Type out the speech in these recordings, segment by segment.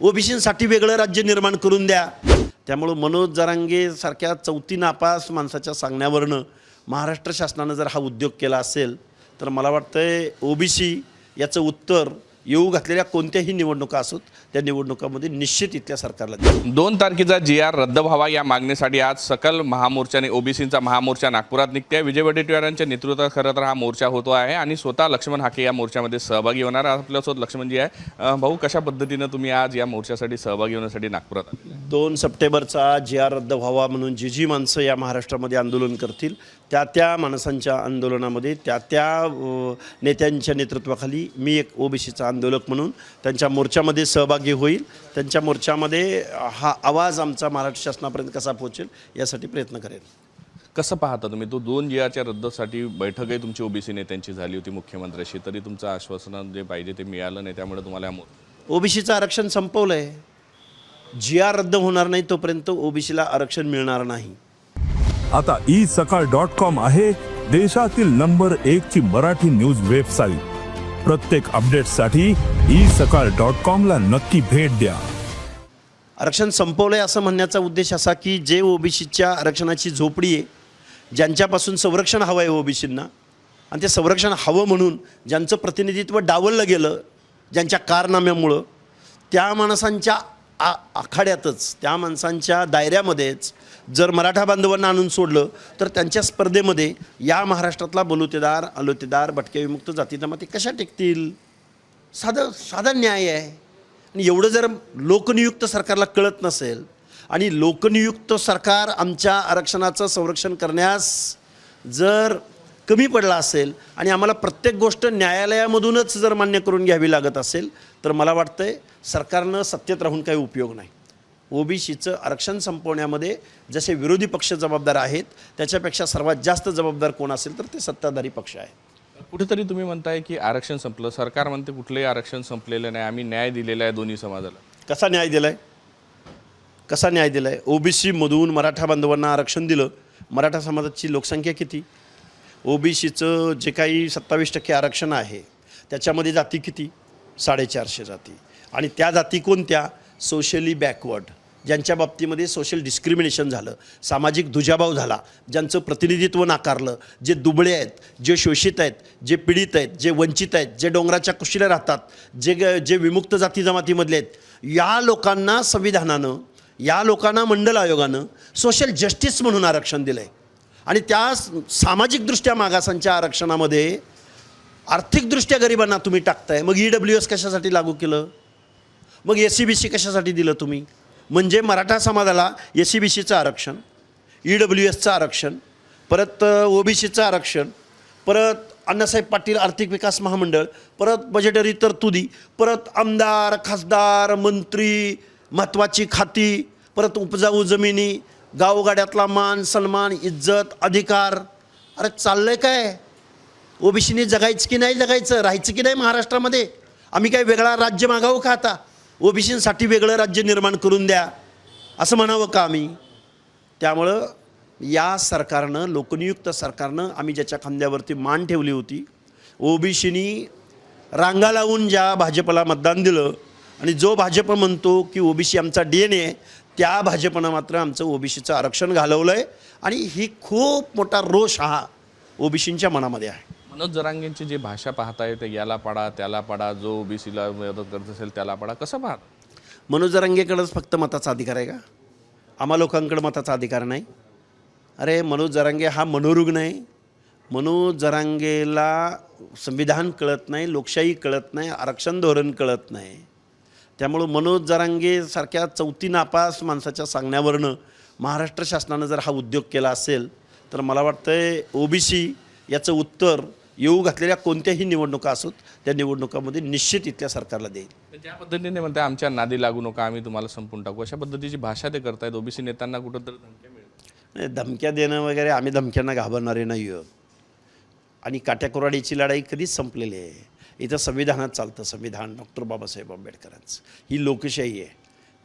ओबीसींसाठी वेगळं राज्य निर्माण करून द्या. त्यामुळं मनोज जरांगे सारख्या चौथी नापास माणसाच्या सांगण्यावरनं महाराष्ट्र शासनानं जर हा उद्योग केला असेल तर मला वाटतं आहे ओबीसी याचं उत्तर येऊ घातलेल्या कोणत्याही निवडणुका असोत त्या निवडणुकामध्ये निश्चित इथल्या सरकारला दोन तारखेचा जी आर रद्द व्हावा या मागणीसाठी आज सकल महामोर्चाने ओबीसीचा महामोर्चा नागपुरात निघते विजय वडेट्टीवारांच्या नेतृत्वात खरं तर हा मोर्चा होतो आहे आणि स्वतः लक्ष्मण हाके या मोर्चामध्ये सहभागी होणार आपल्यासोबत लक्ष्मणजी आहे. भाऊ कशा पद्धतीनं तुम्ही आज या मोर्चासाठी सहभागी होण्यासाठी नागपुरात दोन सप्टेंबरचा जी आर रद्द व्हावा म्हणून जी जी माणसं या महाराष्ट्रामध्ये आंदोलन करतील त्या त्या माणसांच्या आंदोलनामध्ये त्या त्या नेत्यांच्या नेतृत्वाखाली मी एक ओबीसीचा आंदोलक म्हणून त्यांच्या मोर्चामध्ये सहभागी होईल. त्यांच्या मोर्चामध्ये हा आवाज आमचा महाराष्ट्र शासनापर्यंत कसा पोहोचेल यासाठी प्रयत्न करेल कसं पाहता तुम्ही? तो दोन जी आरच्या रद्दसाठी बैठकही तुमची ओबीसी नेत्यांची झाली होती मुख्यमंत्र्याशी. तरी तुमचं आश्वासन जे पाहिजे ते मिळालं नाही त्यामुळे तुम्हाला ओबीसीचं आरक्षण संपवलं आहे जी आर रद्द होणार नाही तोपर्यंत ओबीसीला आरक्षण मिळणार नाही. आता ई सकाळ डॉट कॉम आहे देशातील नंबर एक ची मराठी न्यूज वेबसाईट. प्रत्येक अपडेटसाठी ई सकाळ डॉट कॉम ला नक्की भेट द्या. आरक्षण संपवलं आहे असं म्हणण्याचा उद्देश असा की जे ओबीसीच्या आरक्षणाची झोपडी आहे ज्यांच्यापासून संरक्षण हवं आहे ओबीसींना आणि ते संरक्षण हवं म्हणून ज्यांचं प्रतिनिधित्व डावललं गेलं ज्यांच्या कारनाम्यामुळं त्या माणसांच्या आ आखाड्यातच त्या माणसांच्या दायऱ्यामध्येच जर मराठा बांधवांना आणून सोडलं तर त्यांच्या स्पर्धेमध्ये या महाराष्ट्रातला बलुतेदार अलोतेदार भटके विमुक्त जाती कशा टिकतील? साधं साधा न्याय आहे. आणि एवढं जर लोकनियुक्त सरकारला कळत नसेल आणि लोकनियुक्त सरकार आमच्या आरक्षणाचं संरक्षण करण्यास जर कमी पडला असेल आणि आम्हाला प्रत्येक गोष्ट न्यायालयामधूनच जर मान्य करून घ्यावी लागत असेल तर मला वाटतंय सरकारनं सत्तेत राहून काही उपयोग नाही. ओबीसीचं आरक्षण संपवण्यामध्ये जसे विरोधी पक्ष जबाबदार आहेत त्याच्यापेक्षा सर्वात जास्त जबाबदार कोण असेल तर ते सत्ताधारी पक्ष आहे कुठेतरी तुम्ही म्हणताय की आरक्षण संपलं. सरकार म्हणते कुठलंही आरक्षण संपलेलं नाही. आम्ही न्याय दिलेला आहे दोन्ही समाजाला. कसा न्याय दिला आहे कसा न्याय दिला आहे ओबीसीमधून मराठा बांधवांना आरक्षण दिलं. मराठा समाजाची लोकसंख्या किती? ओबीसीचं जे काही सत्तावीस टक्के आरक्षण आहे त्याच्यामध्ये जाती किती? साडेचारशे जाती. आणि त्या जाती कोणत्या? सोशली बॅकवर्ड ज्यांच्या बाबतीमध्ये सोशल डिस्क्रिमिनेशन झालं सामाजिक दुजाभाव झाला ज्यांचं प्रतिनिधित्व नाकारलं जे दुबळे आहेत जे शोषित आहेत जे पीडित आहेत जे वंचित आहेत जे डोंगराच्या कुशीला राहतात जे ग- जे विमुक्त जाती जमातीमधले आहेत या लोकांना संविधानानं या लोकांना मंडल आयोगानं सोशल जस्टिस म्हणून आरक्षण दिलं आहे आणि त्या सामाजिकदृष्ट्या मागासांच्या आरक्षणामध्ये आर्थिकदृष्ट्या गरिबांना तुम्ही टाकताय. मग ई डब्ल्यू एस कशासाठी लागू केलं? मग एस सी बी सी कशासाठी दिलं तुम्ही? म्हणजे मराठा समाजाला एस सी बी सीचं आरक्षण ई डब्ल्यू एसचं आरक्षण परत ओ बी सीचं आरक्षण परत अण्णासाहेब पाटील आर्थिक विकास महामंडळ परत बजेटरी तरतुदी परत आमदार खासदार मंत्री महत्त्वाची खाती परत उपजाऊ जमिनी गावगाड्यातला मान सन्मान इज्जत अधिकार. अरे चाललंय काय? ओबीसीने जगायचं की नाही जगायचं? राहायचं की नाही महाराष्ट्रामध्ये? आम्ही काही वेगळा राज्य मागावं का आता? ओबीसीसाठी वेगळं राज्य निर्माण करून द्या. असं म्हणावं का आम्ही? त्यामुळं या सरकारनं लोकनियुक्त सरकारनं आम्ही ज्याच्या खांद्यावरती मान ठेवली होती ओबीसीनी रांगा लावून ज्या भाजपला मतदान दिलं आणि जो भाजप म्हणतो की ओबीसी आमचा डी एन ए त्या भाजपनं मात्र आमचं ओबीसीचं आरक्षण घालवलं आहे आणि ही खूप मोठा रोष हा ओबीसींच्या मनामध्ये आहे. मनोज जरांगेंची जी भाषा पाहताय ते याला पाडा त्याला पाडा जो ओबीसीला मदत करत असेल त्याला पाडा कसं पाहता? मनोज जरांगेकडंच फक्त मताचा अधिकार आहे का? आम्हा लोकांकडं मताचा अधिकार नाही. अरे मनोज जरांगे हा मनोरुग्ण आहे. मनोज जरांगेला संविधान कळत नाही लोकशाही कळत नाही आरक्षण धोरण कळत नाही. त्यामुळं मनोज जरांगेसारख्या चौथी नापास माणसाच्या सांगण्यावरनं महाराष्ट्र शासनानं जर हा उद्योग केला असेल तर मला वाटतंय ओबीसी याचं उत्तर येऊ घातलेल्या कोणत्याही निवडणुका असोत त्या निवडणुकामध्ये निश्चित इथल्या सरकारला देईल. ज्या पद्धतीने म्हणते आमच्या नादी लागू नका आम्ही तुम्हाला संपून टाकू. अशा पद्धतीची भाषा ते करतायत. ओबीसी नेत्यांना कुठंतरी धमक्या नाही, धमक्या देणं वगैरे आम्ही धमक्यांना घाबरणारे नाही आहोत आणि काट्याकुराडीची लढाई कधीच संपलेली आहे. इथं संविधानात चालतं संविधान डॉक्टर बाबासाहेब आंबेडकरांचं. ही लोकशाही आहे.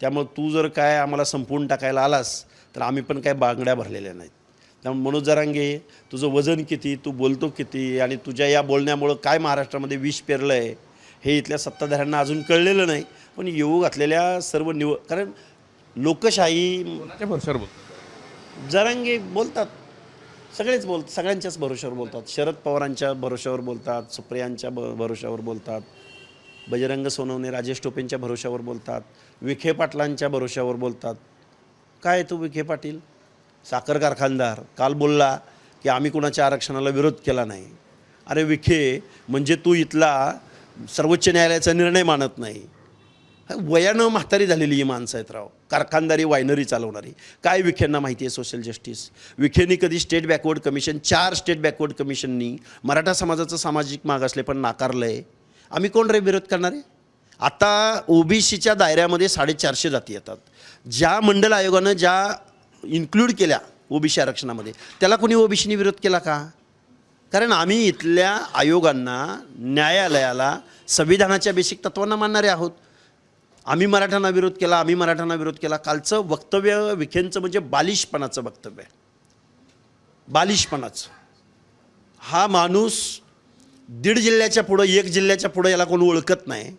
त्यामुळे तू जर काय आम्हाला संपवून टाकायला आलास तर आम्ही पण काय बांगड्या भरलेल्या नाहीत. त्यामुळे मनोज जरांगे तुझं वजन किती तू बोलतो किती आणि तुझ्या या बोलण्यामुळं काय महाराष्ट्रामध्ये विष पेरलं आहे हे इथल्या सत्ताधाऱ्यांना अजून कळलेलं नाही. पण येऊ घातलेल्या सर्व निव कारण लोकशाही जरांगे बोलतात सगळेच बोल सगळ्यांच्याच भरोश्यावर बोलतात. शरद पवारांच्या भरोश्यावर बोलतात सुप्रियांच्या ब भरोश्यावर बोलतात बजरंग सोनवणे राजेश टोपेंच्या भरोश्यावर बोलतात विखे पाटलांच्या भरोश्यावर बोलतात. काय तू विखे पाटील? साखर कारखानदार. काल बोलला की आम्ही कुणाच्या आरक्षणाला विरोध केला नाही. अरे विखे म्हणजे तू इथला सर्वोच्च न्यायालयाचा निर्णय मानत नाही. वयानं म्हातारी झालेली ही माणसं आहेत राव. कारखानदारी वायनरी चालवणारी. काय विखेंना माहिती आहे सोशल जस्टिस विखेंनी कधी स्टेट बॅकवर्ड कमिशन चार स्टेट बॅकवर्ड कमिशननी मराठा समाजाचं सामाजिक मागासले पण नाकारलं आहे आम्ही कोण रे विरोध करणार? आहे आता ओबीसीच्या दायऱ्यामध्ये साडेचारशे जाती येतात. ज्या मंडल आयोगानं ज्या इन्क्लूड केल्या ओबीसी आरक्षणामध्ये त्याला कोणी ओबीसीने विरोध केला का? कारण आम्ही इथल्या आयोगांना न्यायालयाला संविधानाच्या बेसिक तत्वांना मानणारे आहोत. आम्ही मराठ्यांना विरोध केला आम्ही मराठ्यांना विरोध केला. कालचं वक्तव्य विखेंचं म्हणजे बालिशपणाचं वक्तव्य. बालिशपणाचं. हा माणूस दीड जिल्ह्याच्या पुढं एक जिल्ह्याच्या पुढं याला कोण ओळखत नाही.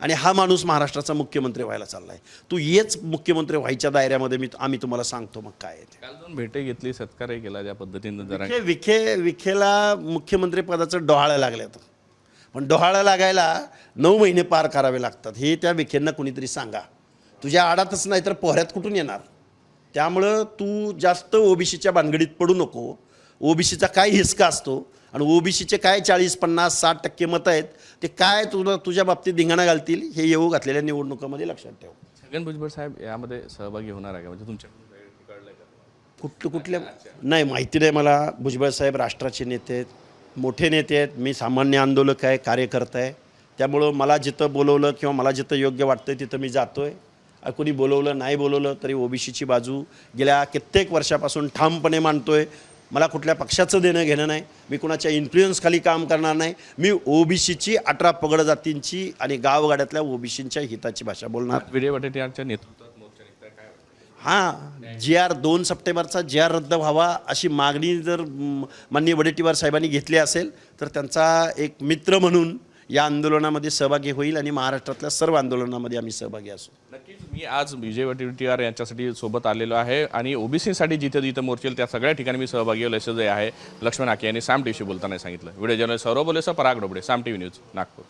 आणि हा माणूस महाराष्ट्राचा मुख्यमंत्री व्हायला चालला आहे तू येच मुख्यमंत्री व्हायच्या दायऱ्यामध्ये मी आम्ही तुम्हाला सांगतो मग काय ते. भेटे घेतली सत्कारही केला ज्या पद्धतीनं जरा. विखे विखे विखेला मुख्यमंत्री पदाचं डोहाळं लागल्यात. पण डोहाळं लागायला नऊ महिने पार करावे लागतात. हे त्या विखेंना कुणीतरी सांगा. तुझ्या आडातच नाही तर पोहऱ्यात कुठून येणार? त्यामुळं तू जास्त ओबीसीच्या भानगडीत पडू नको. ओबीसीचा काय हिसका असतो आणि ओबीसीचे काय चाळीस पन्नास साठ टक्के मतं आहेत ते काय तुला तुझ्या बाबतीत धिंगाणा घालतील हे येऊ घातलेल्या निवडणुकामध्ये लक्षात ठेव. छगन भुजबळ साहेब यामध्ये सहभागी होणार आहे का? म्हणजे का कुठलं कुठल्या? नाही माहिती नाही मला. भुजबळ साहेब राष्ट्राचे नेते आहेत. मोठे नेते आहेत मी सामान्य आंदोलक आहे कार्यकर्ता आहे. त्यामुळं मला जिथं बोलवलं किंवा मला जिथं योग्य वाटतं तिथं मी जातो आहे कुणी बोलवलं नाही बोलवलं तरी ओबीसीची बाजू गेल्या कित्येक वर्षापासून ठामपणे मांडतोय. मला कुठल्या पक्षाचं देणं घेणं नाही. मी कुणाच्या इन्फ्लुएन्सखाली काम करणार नाही. मी ओबीसीची अठरा पगड जातींची आणि गावगाड्यातल्या ओबीसींच्या हिताची भाषा बोलणार. विजय वडेट्टीवारांच्या नेतृत्वात मोर्चा निघताय काय वाटतं? हां जी आर दोन सप्टेंबरचा जी आर रद्द व्हावा अशी मागणी जर माननीय वडेट्टीवार साहेबांनी घेतली असेल तर त्यांचा एक मित्र म्हणून या आंदोलनामध्ये सहभागी होईल आणि महाराष्ट्रातल्या सर्व आंदोलनामध्ये आम्ही सहभागी असू. नक्कीच मी आज विजय वडेट्टीवार यांच्यासाठी सोबत आलेलो आहे आणि ओबीसीसाठी जिथे जिथे मोर्चेल त्या सगळ्या ठिकाणी मी सहभागी होईल असं जे आहे लक्ष्मण आके यांनी साम टीव्हीशी बोलताना सांगितलं. व्हिडिओ जर्नलिस्ट सौरभ बोलेसह पराग डोबडे साम टीव्ही न्यूज नागपूर.